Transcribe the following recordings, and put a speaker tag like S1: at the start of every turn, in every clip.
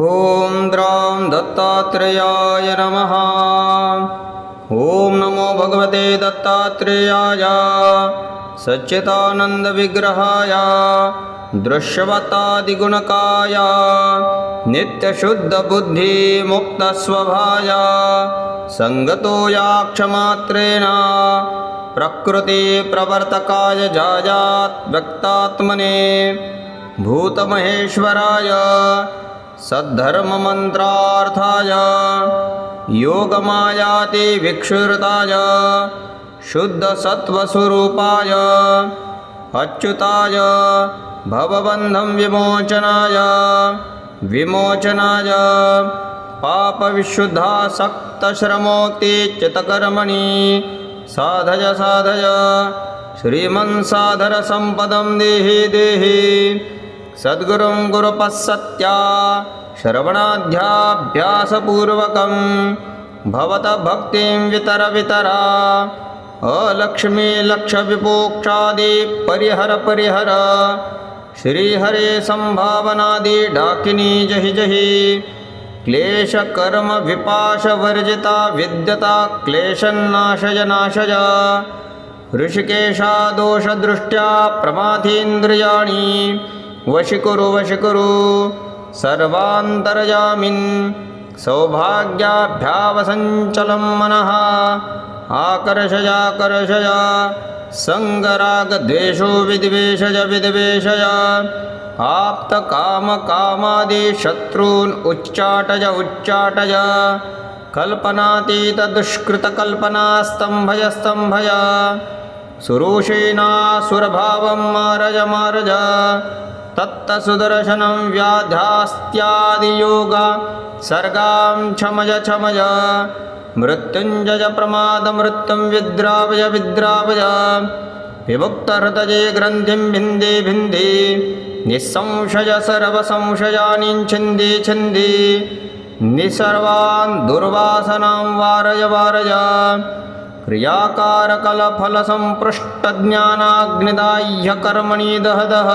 S1: ॐ द्रां दत्तात्रेयाय नमः। ॐ नमो भगवते दत्तात्रेयाय सच्चिदानन्दविग्रहाय दृश्यवतादिगुणकाय नित्यशुद्धबुद्धिमुक्तस्वभाय सङ्गतो याक्षमात्रेण प्रकृतिप्रवर्तकाय जायात् व्यक्तात्मने भूतमहेश्वराय सद्धर्ममन्त्रार्थाय योगमायाति विक्षुरताय शुद्धसत्त्वस्वरूपाय अच्युताय भवबन्धं विमोचनाय विमोचनाय पापविशुद्धासक्तश्रमोक्तिच्युतकर्मणि साधय साधय श्रीमन्साधरसम्पदं देहि देहि सद्गुरुं गुरुपस्सत्या श्रवणाध्याभ्यासपूर्वकं भवतः भक्तिं वितर वितरा। अलक्ष्मी लक्षविपोक्षादि परिहर परिहर। श्रीहरे सम्भावनादि डाकिनी जहि जहि। क्लेशकर्मविपाशवर्जिता विद्यता क्लेशन्नाशय नाशय। ऋषिकेशा दोषदृष्ट्या प्रमाथीन्द्रियाणि। वशिकुरु वशिकुरु। सर्वान्तर्यामिन् सौभाग्याभ्यावसञ्चलं मनः। आकर्षयाकर्षय सङ्गरागद्वेषो विद्वेषय विद्वेषय, आप्तकामकामादिशत्रून् उच्चाटय उच्चाटय कल्पनातीतदुष्कृतकल्पनास्तम्भय स्तम्भय सुरूषेणासुरभावं मारज मारज तत्तसुदर्शनं व्याध्यास्त्यादियोग सर्गां क्षमय क्षमय मृत्युञ्जय प्रमादमृत्युं विद्रावय विद्रावय विमुक्तहृदये ग्रन्थिं भिन्दे भिन्दे निःसंशय सर्वसंशयानि छिन्दे छिन्दे निसर्वान् दुर्वासनां वारय वारय क्रियाकारकलफलसम्पृष्टज्ञानाग्निदाह्यकर्मणि दह दह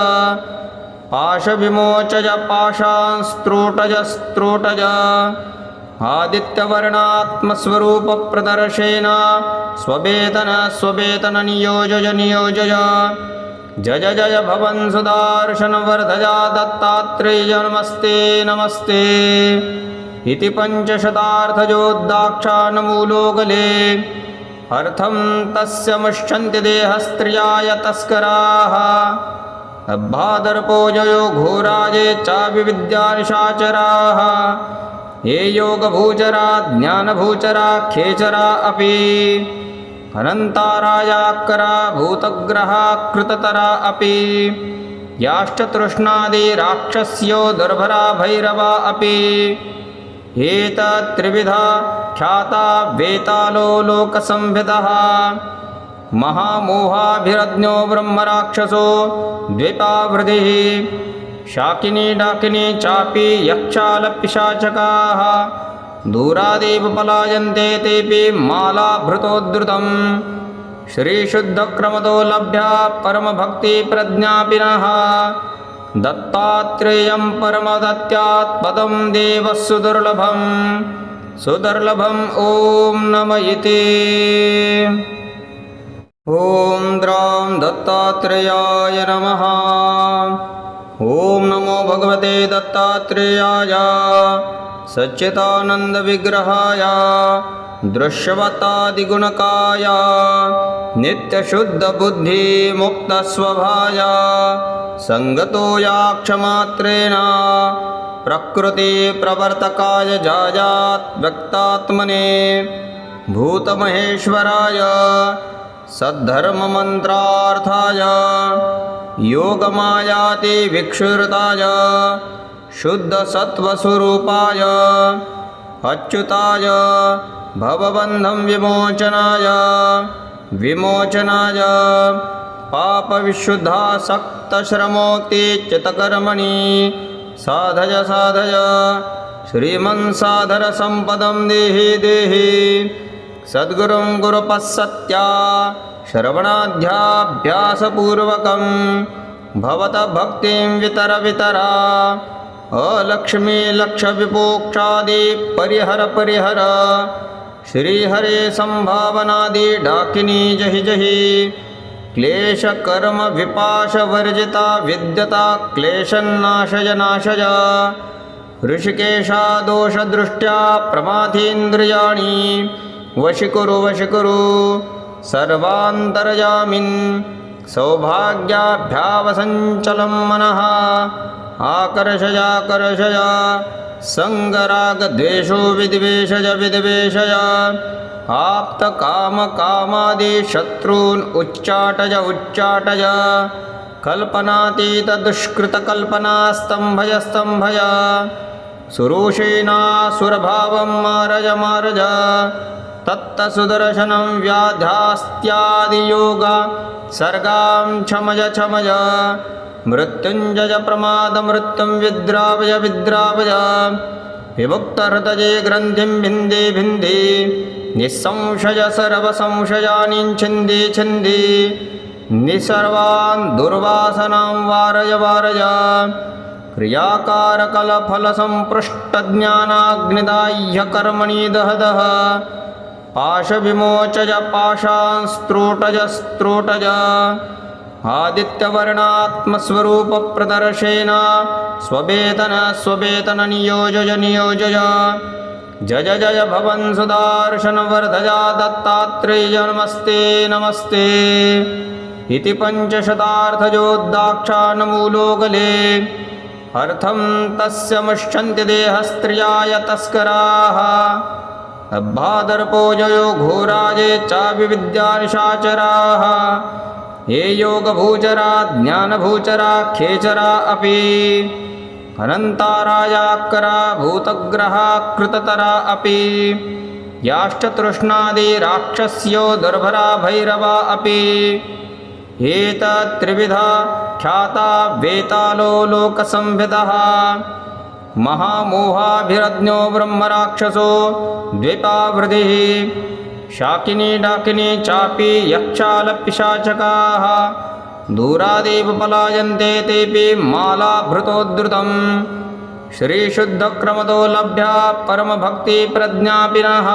S1: पाशविमोचय स्त्रोटज स्त्रोटज आदित्यवर्णात्मस्वरूपप्रदर्शेन स्ववेतन स्ववेतन नियोजय। नियोजय जय जय भवन् सुदर्शनवर्धया दत्तात्रेय नमस्ते नमस्ते। इति पञ्चशतार्थयोद्दाक्षान्मूलो गले अर्थं तस्य मुष्यन्ति देहस्त्रियाय तस्कराः भादर्पोजयो घोराजे चाविविद्यानिशाचराः ये योगभूचरा ज्ञानभूचरा खेचरा अपि। अनन्तारायाकरा भूतग्रहा कृततरा अपि। याश्च तृष्णादिराक्षस्यो दुर्भरा भैरवा अपि। एतत्त्रिविधा ख्याता वेतालो लोकसंभितः महामोहाभिरज्ञो ब्रह्मराक्षसो द्विपावृधिः शाकिनी डाकिनी चापि यक्षालपिशाचकाः दूरादेव पलायन्ते तेऽपि मालाभृतोद्धृतम् श्रीशुद्धक्रमतो लभ्या परमभक्तिप्रज्ञापिनः। दत्तात्रेयं परमदत्यात् पदं देवः सुदुर्लभं सुदुर्लभम् ॐ नम इति ॐ द्रां दत्तात्रेयाय नमः। ॐ नमो भगवते दत्तात्रेयाय। सच्चिदानन्दविग्रहाय। दृश्यवतादिगुणकाय। नित्यशुद्धबुद्धिमुक्तस्वभाय। सङ्गतो याक्षमात्रेण प्रकृतिप्रवर्तकाय जायात् व्यक्तात्मने। भूतमहेश्वराय सद्धर्ममन्त्रार्थाय, योगमायाति विक्षुरताय, शुद्धसत्त्वस्वरूपाय, अच्युताय, भवबन्धं विमोचनाय विमोचनाय पापविशुद्धासक्तश्रमोक्तिच्युतकर्मणि साधय साधय श्रीमन श्रीमन्साधरसम्पदं देहि देहि। सद्गुरुं गुरुपस्सत्या श्रवणाध्याभ्यासपूर्वकं भवतः भक्तिं वितर वितरा। अलक्ष्मी लक्षविपोक्षादि परिहर परिहर। श्रीहरे सम्भावनादि डाकिनी जहि जहि। क्लेशकर्मविपाशवर्जिता विद्यता क्लेशन्नाशय नाशय। ऋषिकेशा दोषदृष्ट्या प्रमाथीन्द्रियाणि। वशिकुरु वशिकुरु। सर्वान्तर्यामिन् सौभाग्याभ्यावसञ्चलं मनः। आकर्षयाकर्षय सङ्गरागद्वेषो विद्वेषज विद्वेषय आप्तकामकामादिशत्रून् उच्चाटय उच्चाटय कल्पनातीतदुष्कृतकल्पनास्तम्भय, स्तम्भय। सुरूषेणासुरभावं मारज मारज। तत्तसुदर्शनं व्याध्यास्त्यादियोग सर्गां छमज छमज मृत्युञ्जय प्रमादमृत्युं विद्रावय विद्रावय विमुक्तहृदये ग्रन्थिं भिन्दे भिन्दे निःसंशय सर्वसंशयानि छिन्दे छिन्दे निसर्वान् दुर्वासनां वारय वारय क्रियाकारकलफलसम्पृष्टज्ञानाग्निदाह्यकर्मणि दह दह पाशविमोचय पाशान् स्त्रोटज आदित्यवर्णात्मस्वरूपप्रदर्शेन स्ववेतन स्ववेतन नियोजय नियोजय। जय जय भवन् सुदर्शनवर्धजा दत्तात्रेय नमस्ते नमस्ते। इति पञ्चशतार्थयोद्दाक्षाणमूलोगले अर्थं तस्य मुष्यन्ति देहस्त्रियाय तस्कराः अब्बादर्पोजयो घोराजे चापि विद्यानिशाचराः ये योगभूचरा ज्ञानभूचरा खेचरा अपि। अनन्तारायाकरा भूतग्रहा कृततरा अपि। याश्चतृष्णादिराक्षस्यो दुर्भरा भैरवा अपि। एतत्त्रिविधा ख्याता वेतालो लोकसंविदः महामोहाभिरज्ञो ब्रह्मराक्षसो द्विपावृधिः शाकिनी डाकिनी चापि यक्षालपिशाचकाः। दूरादेव पलायन्ते तेऽपि मालाभृतोद्धृतम्। श्रीशुद्धक्रमतो लभ्या परमभक्तिप्रज्ञापि नः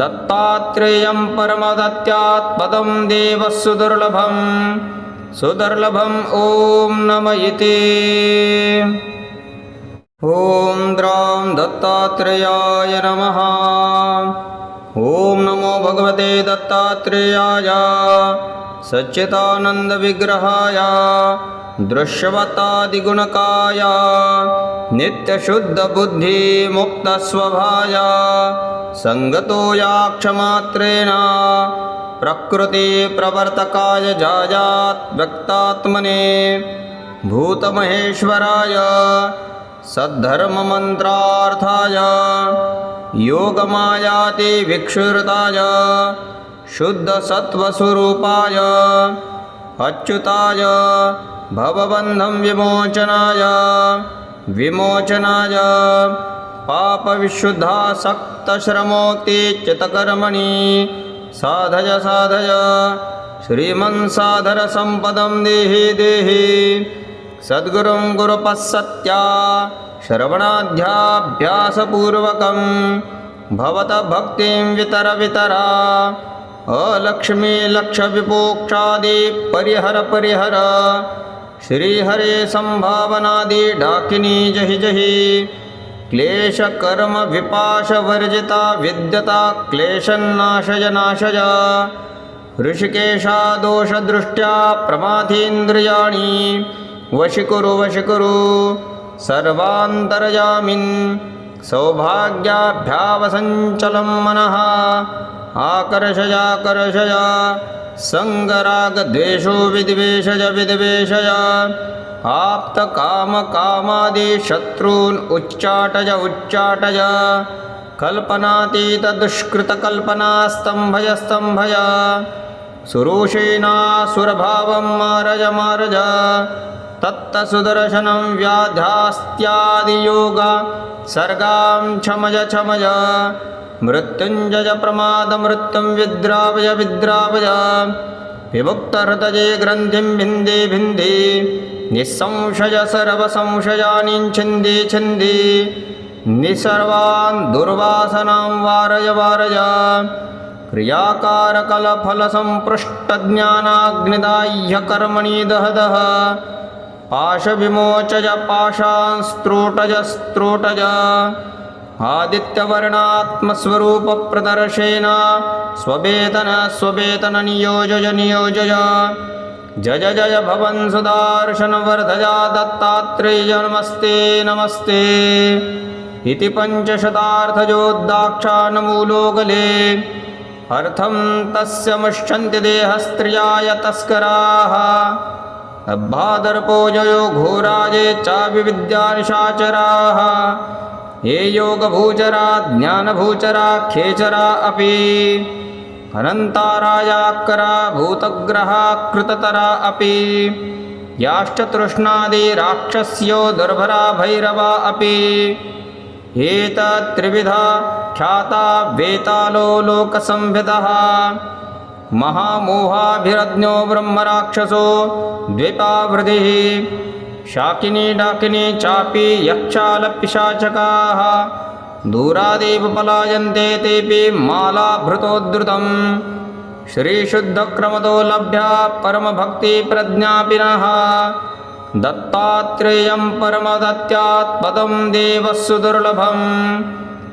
S1: दत्तात्रेयं परमदत्यात् पदं देवः सुदुर्लभं सुदुर्लभम् ॐ नम इति ॐ द्रां दत्तात्रेयाय नमः। ॐ नमो भगवते दत्तात्रेयाय सच्चिदानन्दविग्रहाय दृश्यवतादिगुणकाय नित्यशुद्धबुद्धिमुक्तस्वभाय सङ्गतो याक्षमात्रेण प्रकृतिप्रवर्तकाय जायात् व्यक्तात्मने भूतमहेश्वराय सद्धर्ममन्त्रार्थाय, योगमायाति विक्षुरताय, शुद्धसत्त्वस्वरूपाय, अच्युताय, भवबन्धं विमोचनाय विमोचनाय पापविशुद्धासक्तश्रमोक्तिच्युतकर्मणि साधय साधय श्रीमन श्रीमन्साधरसम्पदं देहि देहि। सद्गुरुं गुरुपःसत्या श्रवणाध्याभ्यासपूर्वकं भवत भक्तिं वितर वितरा। अलक्ष्मी लक्षविपोक्षादि परिहर परिहर। श्रीहरे सम्भावनादि डाकिनी जहि जहि। क्लेशकर्मविपाशवर्जिता विद्यता क्लेशन्नाशय नाशय ऋषिकेशा दोषदृष्ट्या प्रमाथीन्द्रियाणि वशिकुरु वशिकुरु। सर्वान्तर्यामिन् सौभाग्याभ्यावसञ्चलं मनः। आकर्षयाकर्षय सङ्गरागद्वेषो विद्वेषज विद्वेषय आप्तकामकामादिशत्रून् उच्चाटय उच्चाटय कल्पनातीतदुष्कृतकल्पनास्तम्भय स्तम्भय सुरूषेणासुरभावं मारज मारज। तत्तसुदर्शनं व्याध्यास्त्यादियोग सर्गां छमज छमज मृत्युञ्जय प्रमादमृत्युं विद्रावय विद्रावय विमुक्तहृदये ग्रन्थिं भिन्दे भिन्दे निःसंशय सर्वसंशयानि छिन्दी छिन्दी निसर्वान् दुर्वासनां वारय वारय क्रियाकारकलफलसम्पृष्टज्ञानाग्निदाह्यकर्मणि दह दह पाशविमोचज पाशांस्त्रोटज स्त्रोटज आदित्यवर्णात्मस्वरूपप्रदर्शेन स्ववेतन स्ववेतननियोजय नियोजय जय जय भवन् सुदर्शनवर्धजा दत्तात्रेय नमस्ते नमस्ते। इति पञ्चशतार्थयोद्दाक्षानमूलोगले अर्थं तस्य मुष्यन्ति देहस्त्रियाय तस्कराः भादर्पोजयो घोराजे चापि विद्यानिशाचराः ये योगभूचरा ज्ञानभूचरा खेचरा अपि। अनन्तारायाकरा भूतग्रहा कृततरा अपि। याश्चतृष्णादिराक्षस्यो दुर्भरा भैरवा अपि। एतत्त्रिविधा ख्याता वेतालो लोकसंविदः महामोहाभिरज्ञो ब्रह्मराक्षसो द्विपावृधिः शाकिनी डाकिनी चापि यक्षालपिशाचकाः दूरादेव पलायन्ते तेऽपि मालाभृतोद्धृतम्। श्रीशुद्धक्रमतो लभ्या परमभक्तिप्रज्ञापिनः। दत्तात्रेयं परमदत्यात् पदं देवः सुदुर्लभं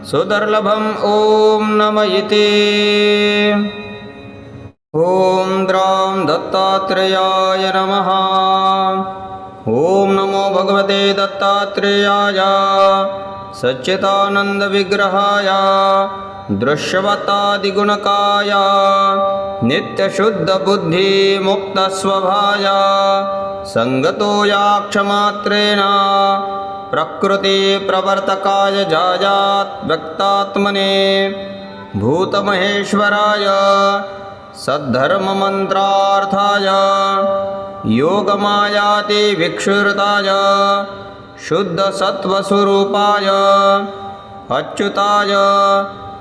S1: सुदुर्लभम् ॐ नम इति ॐ द्रां दत्तात्रेयाय नमः। ॐ नमो भगवते दत्तात्रेयाय। सच्चिदानन्दविग्रहाय। दृश्यवतादिगुणकाय। नित्यशुद्धबुद्धिमुक्तस्वभाय। सङ्गतो याक्षमात्रेण प्रकृतिप्रवर्तकाय जायात् व्यक्तात्मने। भूतमहेश्वराय सद्धर्ममन्त्रार्थाय योगमायाति विक्षुरताय शुद्धसत्त्वस्वरूपाय अच्युताय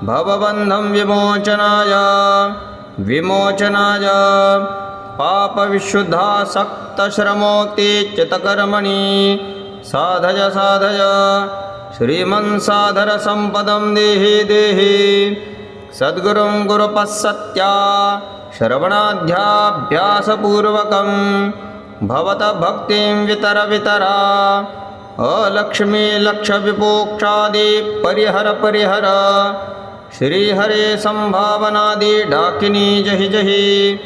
S1: भवबन्धं विमोचनाय विमोचनाय पापविशुद्धासक्तश्रमोक्तिच्युतकर्मणि साधय साधय श्रीमन्साधरसम्पदं देहि देहि सद्गुरुं गुरुपःसत्या श्रवणाध्याभ्यासपूर्वकं भवत भक्तिं वितर वितरा। अलक्ष्मी लक्षविपोक्षादि परिहर परिहर। श्रीहरे सम्भावनादि डाकिनी जहि जहि।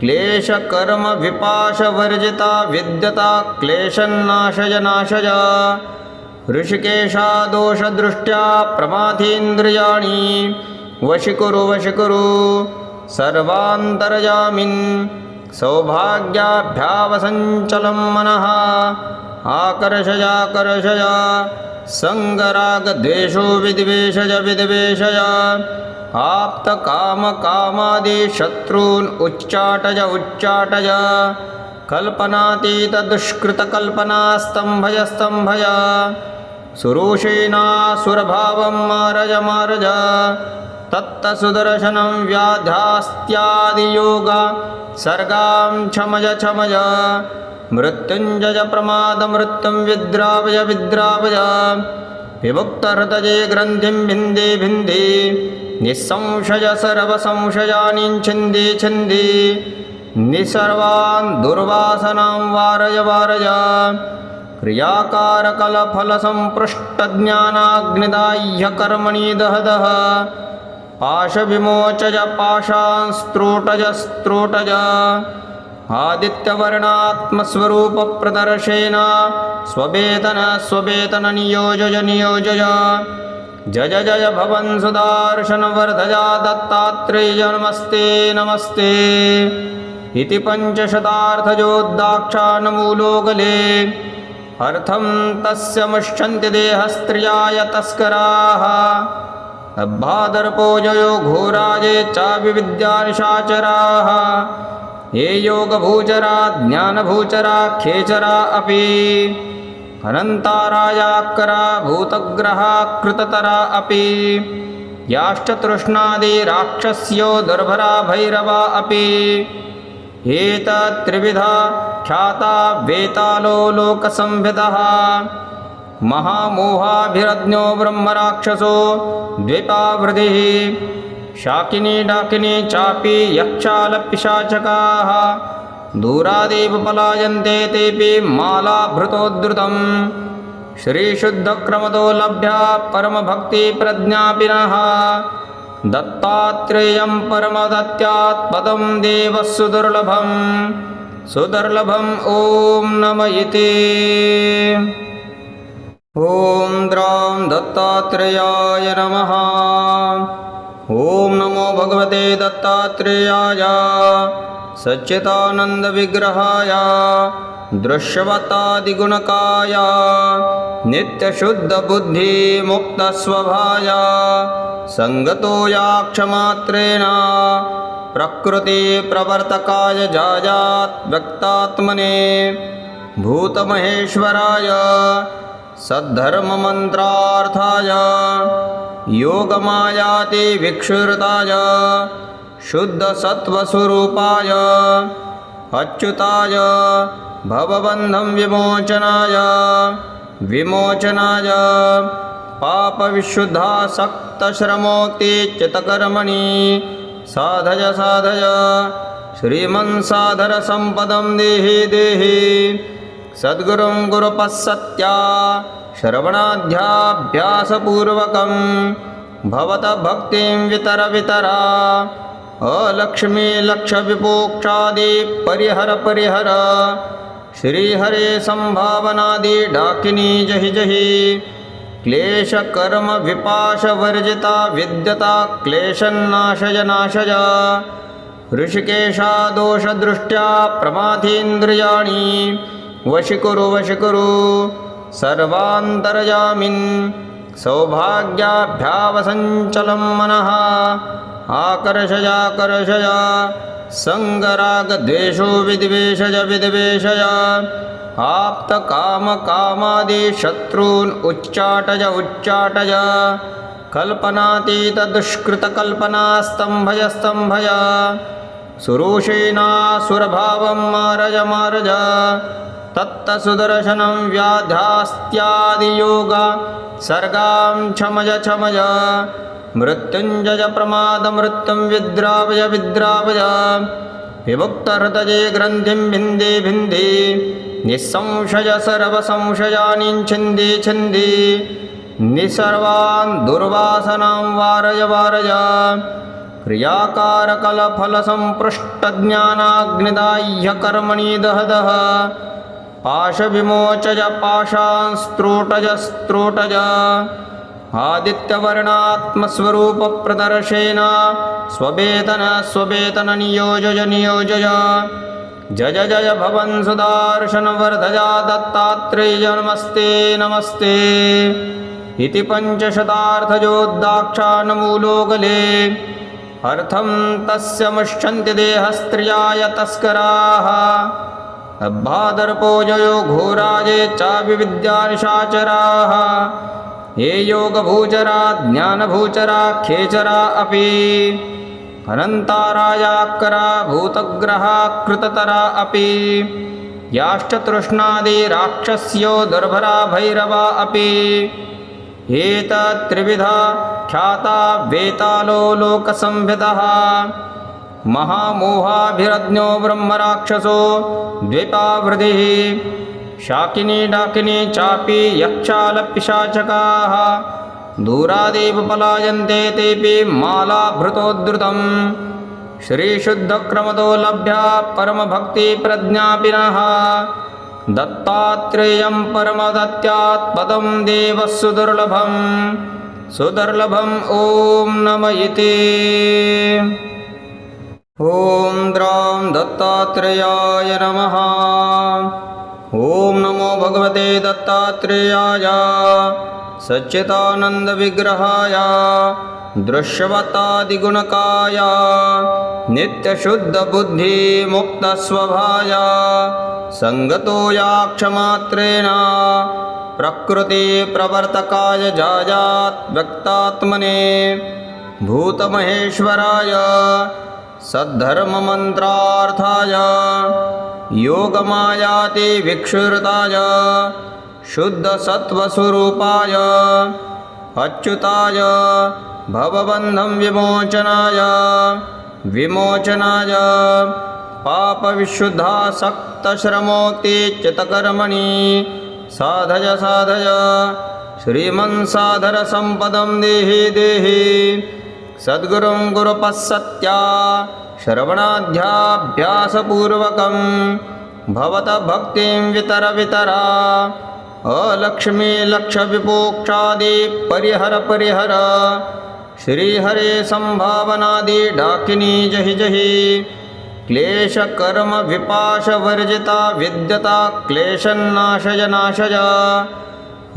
S1: क्लेशकर्मविपाशवर्जिता विद्यता क्लेशन्नाशय नाशय ऋषिकेशा दोषदृष्ट्या प्रमाथीन्द्रियाणि वशिकुरु वशिकुरु। सर्वान्तर्यामिन् सौभाग्याभ्यावसञ्चलं मनः। आकर्षयाकर्षय सङ्गरागद्वेषो विद्वेषय विद्वेषय आप्तकामकामादिशत्रून् उच्चाटय उच्चाटय कल्पनातीतदुष्कृतकल्पनास्तम्भय स्तम्भय सुरूषेणासुरभावं मारज मारज। तत्तसुदर्शनं व्याध्यास्त्यादियोग। सर्गां क्षमय क्षमय मृत्युञ्जय प्रमादमृत्युं विद्रावय विद्रावय। विमुक्तहृदये ग्रन्थिं भिन्दे भिन्दे। निःसंशय सर्वसंशयानि छिन्दे छिन्दे। निसर्वान् दुर्वासनां वारय वारय क्रियाकारकलफलसम्पृष्टज्ञानाग्निदाह्यकर्मणि दह दह पाशविमोचज पाशांस्त्रोटज स्त्रोटज आदित्यवर्णात्मस्वरूपप्रदर्शेन स्ववेतन स्ववेतननियोजय नियोजय जय जय भवन् सुदर्शनवर्धजा दत्तात्रेय नमस्ते नमस्ते। इति पञ्चशतार्थयोद्दाक्षानमूलोगले अर्थं तस्य मुष्यन्ति देहस्त्रियाय तस्कराः। भादर्पोजयो घोराजे चापि विद्यानिशाचराः ये योगभूचरा ज्ञानभूचरा खेचरा अपि। अनन्तारायाकरा भूतग्रहा कृततरा अपि। याश्चतृष्णादिराक्षस्यो दुर्भरा भैरवा अपि। एतत्त्रिविधा ख्याता वेतालो लोकसंभितः महामोहाभिरज्ञो ब्रह्मराक्षसो द्विपावृधिः। शाकिनी डाकिनी चापि यक्षालपिशाचकाः। दूरादेव पलायन्ते तेऽपि मालाभृतोद्धृतम्। श्रीशुद्धक्रमतो लभ्या परमभक्तिप्रज्ञापिनः। दत्तात्रेयं परमदत्यात् पदं देवः सुदुर्लभं सुदुर्लभम् ॐ नम इति ॐ द्रां दत्तात्रेयाय नमः। ॐ नमो भगवते दत्तात्रेयाय। सच्चिदानन्दविग्रहाय। दृश्यवतादिगुणकाय। नित्यशुद्धबुद्धिमुक्तस्वभाय। सङ्गतो याक्षमात्रेण प्रकृतिप्रवर्तकाय जायात् व्यक्तात्मने भूतमहेश्वराय सद्धर्ममन्त्रार्थाय योगमायाति विक्षुरताय शुद्धसत्त्वस्वरूपाय अच्युताय भवबन्धं विमोचनाय विमोचनाय पापविशुद्धासक्तश्रमोक्तिच्युतकर्मणि साधय साधय। श्रीमन्साधरसम्पदं देहि देहि। सद्गुरुं गुरुपःसत्या श्रवणाध्याभ्यासपूर्वकं भवत भक्तिं वितर वितरा। अलक्ष्मी लक्षविपोक्षादि परिहर परिहर। श्रीहरे सम्भावनादि डाकिनी जहि जहि। क्लेशकर्म विपाशवर्जिता विद्यता क्लेशन्नाशय नाशय ऋषिकेशा दोषदृष्ट्या प्रमाथीन्द्रियाणि। वशिकुरु वशिकुरु। सर्वान्तर्यामिन् सौभाग्याभ्यावसञ्चलं मनः। आकर्षयाकर्षय सङ्गरागद्वेषो विद्वेषय विद्वेषय। आप्तकामकामादिशत्रून् उच्चाटय उच्चाटय। कल्पनातीतदुष्कृतकल्पनास्तम्भय स्तम्भय सुरूषेणासुरभावं मारज मारज तत्तसुदर्शनं व्याध्यास्त्यादियोग सर्गां छमज छमज मृत्युञ्जय प्रमादमृत्युं विद्रावय विद्रावय। विमुक्तहृदये ग्रन्थिं भिन्दे भिन्दे निःसंशय सर्वसंशयानि छिन्दे छिन्दे निसर्वान् दुर्वासनां वारय वारय। क्रियाकारकलफलसम्पृष्टज्ञानाग्निदाह्यकर्मणि दह दह पाशविमोचय पाशान् स्त्रोटज स्त्रोटज आदित्यवर्णात्मस्वरूपप्रदर्शेन। स्ववेतन स्ववेतन नियोजय नियोजय जय जय भवन भवन् सुदर्शनवर्धया दत्तात्रेय नमस्ते। नमस्ते इति पञ्चशतार्थयोद्दाक्षाणमूलोगले अर्थं तस्य मुष्यन्ति देहस्त्रियाय तस्कराः। अब्बादर्पोजयो घोराजे चाभिविद्यानिशाचराः ये योगभूचरा, ज्ञानभूचरा, खेचरा अपि। अनन्तारायाकरा भूतग्रहा कृततरा अपि याश्चतृष्णादिराक्षस्यो दुर्भरा भैरवा अपि। एतत्त्रिविधा ख्याता वेतालो लोकसंभितः महामोहाभिरज्ञो ब्रह्मराक्षसो द्विपावृधिः। शाकिनी डाकिनी चापि यक्षालपिशाचकाः दूरादेव पलायन्ते तेऽपि मालाभृतोद्धृतं श्रीशुद्धक्रमतो लभ्या परमभक्तिप्रज्ञापिनः। दत्तात्रेयं परमदत्यात् पदं देवः सुदुर्लभं सुदुर्लभम् ॐ नम इति। ॐ द्रां दत्तात्रेयाय नमः। ॐ नमो भगवते दत्तात्रेयाय सच्चिदानन्दविग्रहाय दृश्यवतादिगुणकाय नित्यशुद्धबुद्धिमुक्तस्वभाय सङ्गतो याक्षमात्रेण प्रकृतिप्रवर्तकाय जायात् व्यक्तात्मने भूतमहेश्वराय सद्धर्ममन्त्रार्थाय योगमायाति विक्षुरताय शुद्धसत्त्वस्वरूपाय, अच्युताय, भवबन्धं विमोचनाय विमोचनाय पापविशुद्धासक्तश्रमोक्तिच्युतकर्मणि साधय साधय, श्रीमन्साधरसम्पदं देहि देहि, सद्गुरुं गुरुपस्सत्या, श्रवणाध्याभ्यासपूर्वकं भवतः भक्तिं वितर वितरा अलक्ष्मी लक्षविपोक्षादि परिहर परिहर। श्रीहरे सम्भावनादि डाकिनी जहि जहि। क्लेशकर्मविपाशवर्जिता विद्यता क्लेशन्नाशय नाशय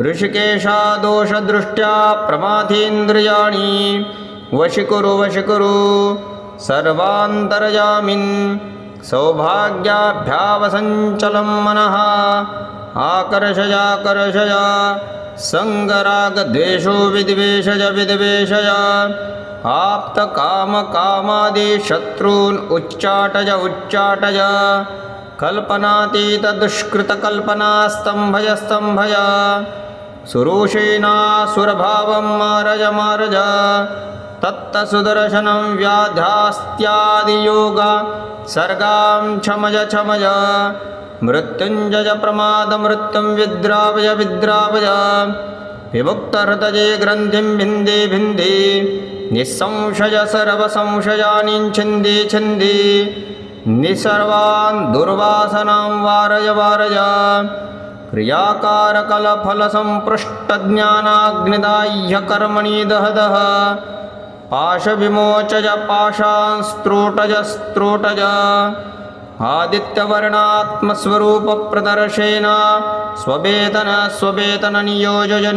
S1: ऋषिकेशा दोषदृष्ट्या प्रमाथीन्द्रियाणि। वशिकुरु वशिकुरु। सर्वान्तर्यामिन्। सौभाग्याभ्यावसञ्चलं मनः। आकर्षयाकर्षय सङ्गरागद्वेषो विद्वेषय विद्वेषय। आप्तकामकामादिशत्रून् उच्चाटय उच्चाटय कल्पनातीतदुष्कृतकल्पनास्तम्भय स्तम्भय सुरूषेणासुरभावं मारज मारज। तत्तसुदर्शनं व्याध्यास्त्यादियोग सर्गां क्षमय क्षमय मृत्युञ्जय प्रमादमृत्युं विद्रावय विद्रावय। विमुक्तहृदये ग्रन्थिं भिन्दे भिन्दे। निःसंशय सर्वसंशयानि छिन्दे छिन्दे। निसर्वान् दुर्वासनां वारय वारय। क्रियाकारकलफलसम्पृष्टज्ञानाग्निदाह्यकर्मणि दह दह। पाशविमोचय पाशान् स्त्रोटज स्त्रोटज आदित्यवर्णात्मस्वरूपप्रदर्शेन स्ववेतन स्ववेतन नियोजय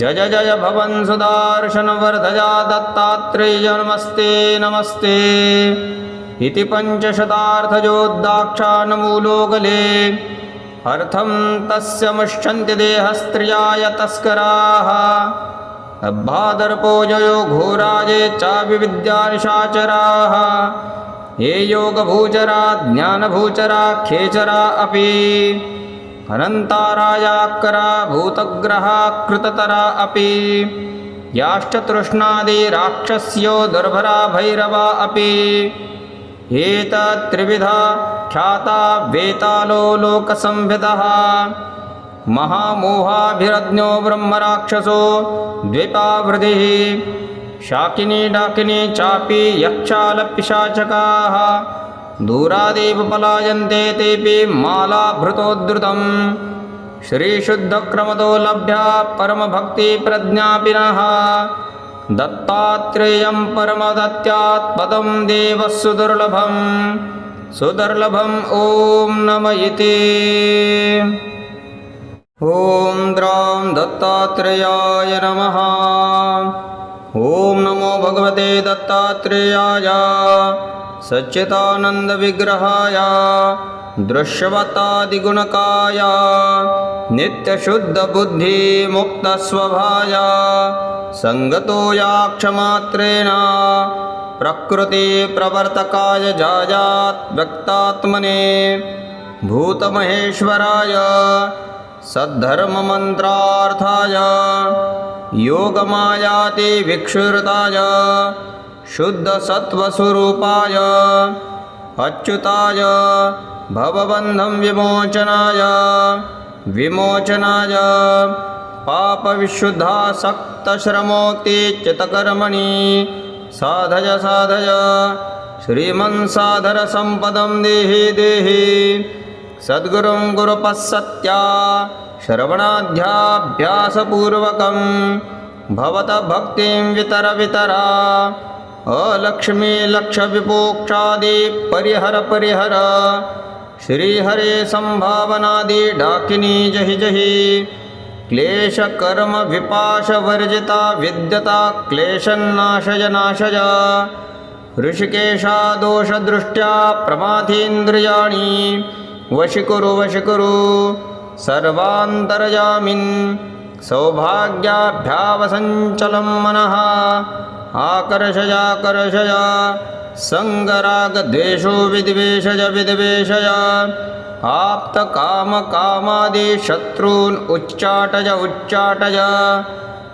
S1: जय जय भवन् सुदर्शनवर्धया दत्तात्रेय नमस्ते। नमस्ते इति पञ्चशतार्थयोद्दाक्षानमूलो गले अर्थं तस्य मुष्यन्ति देहस्त्रियाय तस्कराः। भादर्पोजयो घोराजे चाविविद्यानिशाचराः ये योगभूचरा ज्ञानभूचरा खेचरा अपि। अनन्तारायाकरा भूतग्रहा कृततरा अपि। याश्चतृष्णादिराक्षस्यो दुर्भरा भैरवा अपि। एतत्त्रिविधा ख्याता वेतालो लोकसंविदः। महामोहाभिरज्ञो ब्रह्मराक्षसो द्विपावृधिः शाकिनी डाकिनी चापि यक्षालपिशाचकाः। दूरादेव पलायन्ते तेऽपि मालाभृतोद्धृतम्। श्रीशुद्धक्रमतो लभ्या परमभक्तिप्रज्ञापिनः। दत्तात्रेयं परमदत्यात् पदं देवः सुदुर्लभं सुदुर्लभम् ॐ नम इति। ॐ द्रां दत्तात्रेयाय नमः ॐ नमो भगवते दत्तात्रेयाय सच्चिदानन्दविग्रहाय दृश्यवतादिगुणकाय नित्यशुद्धबुद्धिमुक्तस्वभाय सङ्गतो याक्षमात्रेण प्रकृतिप्रवर्तकाय जायात् व्यक्तात्मने भूतमहेश्वराय सद्धर्ममन्त्रार्थाय योगमायाति विक्षुरताय शुद्धसत्त्वस्वरूपाय अच्युताय भवबन्धं विमोचनाय विमोचनाय पापविशुद्धासक्तश्रमोक्तिच्युतकर्मणि साधय साधय श्रीमन्साधरसम्पदं देहि देहि। सद्गुरुं गुरुपस्सत्या श्रवणाध्याभ्यासपूर्वकं भवतः भक्तिं वितर वितरा। अलक्ष्मी लक्षविपोक्षादि परिहर परिहर। श्रीहरे सम्भावनादि डाकिनी जहि जहि। क्लेशकर्मविपाशवर्जिता विद्यता क्लेशन्नाशय नाशय ऋषिकेशा दोषदृष्ट्या प्रमाथीन्द्रियाणि वशिकुरु वशिकुरु। सर्वान्तर्यामिन् सौभाग्याभ्यावसञ्चलं मनः। आकर्षयाकर्षय सङ्गरागद्वेषो विद्वेषज, विद्वेषय। आप्तकामकामादिशत्रून् उच्चाटय उच्चाटय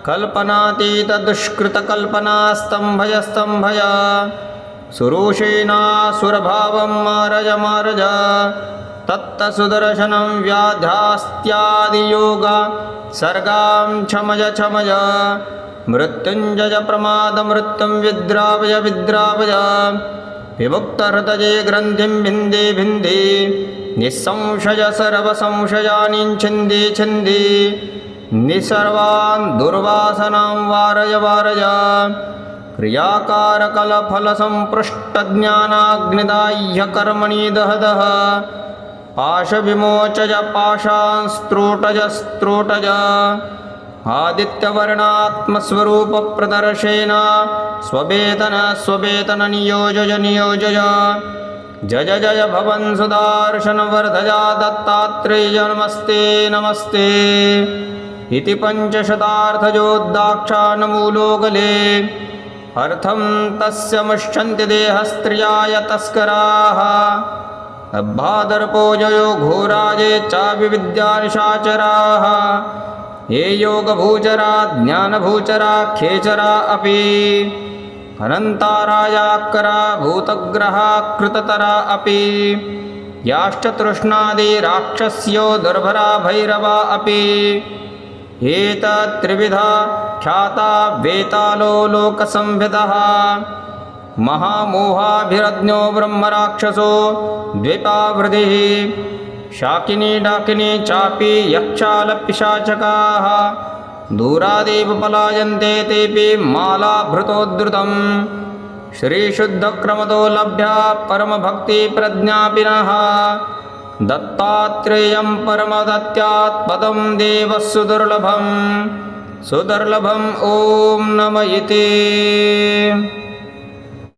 S1: कल्पनातीतदुष्कृतकल्पनास्तम्भय स्तम्भय सुरूषेणासुरभावं मारज मारज। तत्तसुदर्शनं व्याध्यास्त्यादियोगा सर्गां क्षमज क्षमज मृत्युञ्जय प्रमादमृत्युं विद्रावय विद्रावय विमुक्तहृदये ग्रन्थिं भिन्दे भिन्दे निःसंशय सर्वसंशयानि छिन्दे छिन्दे निसर्वान् दुर्वासनां वारय वारय क्रियाकारकलफलसम्पृष्टज्ञानाग्निदाह्य कर्मणि दह दह पाशविमोचय स्त्रोटज स्त्रोटज आदित्यवर्णात्मस्वरूपप्रदर्शेन स्ववेतन स्ववेतन नियोजय नियोजय। जय जय भवन् सुदर्शनवर्धया दत्तात्रेय नमस्ते नमस्ते। इति पञ्चशतार्थयोद्दाक्षानमूलोगले अर्थं तस्य मुष्यन्ति देहस्त्रियाय तस्कराः भादर्पोजयो घोराजे चाभिविद्यानिशाचराः ये योगभूचरा ज्ञानभूचरा खेचरा अपि। अनन्तारायाकरा भूतग्रहा कृततरा अपि। याश्च तृष्णादिराक्षस्यो दुर्भरा भैरवा अपि। एतत्त्रिविधा ख्याता वेतालो लोकसंभितः महामोहाभिरज्ञो ब्रह्मराक्षसो द्विपावृधिः शाकिनी डाकिनी चापि यक्षालपिशाचकाः। दूरादेव पलायन्ते तेऽपि मालाभृतोद्धृतम्। श्रीशुद्धक्रमतो लभ्या परमभक्तिप्रज्ञापि नः दत्तात्रेयं परमदत्यात् पदं देवः सुदुर्लभं सुदुर्लभम् ॐ नम इति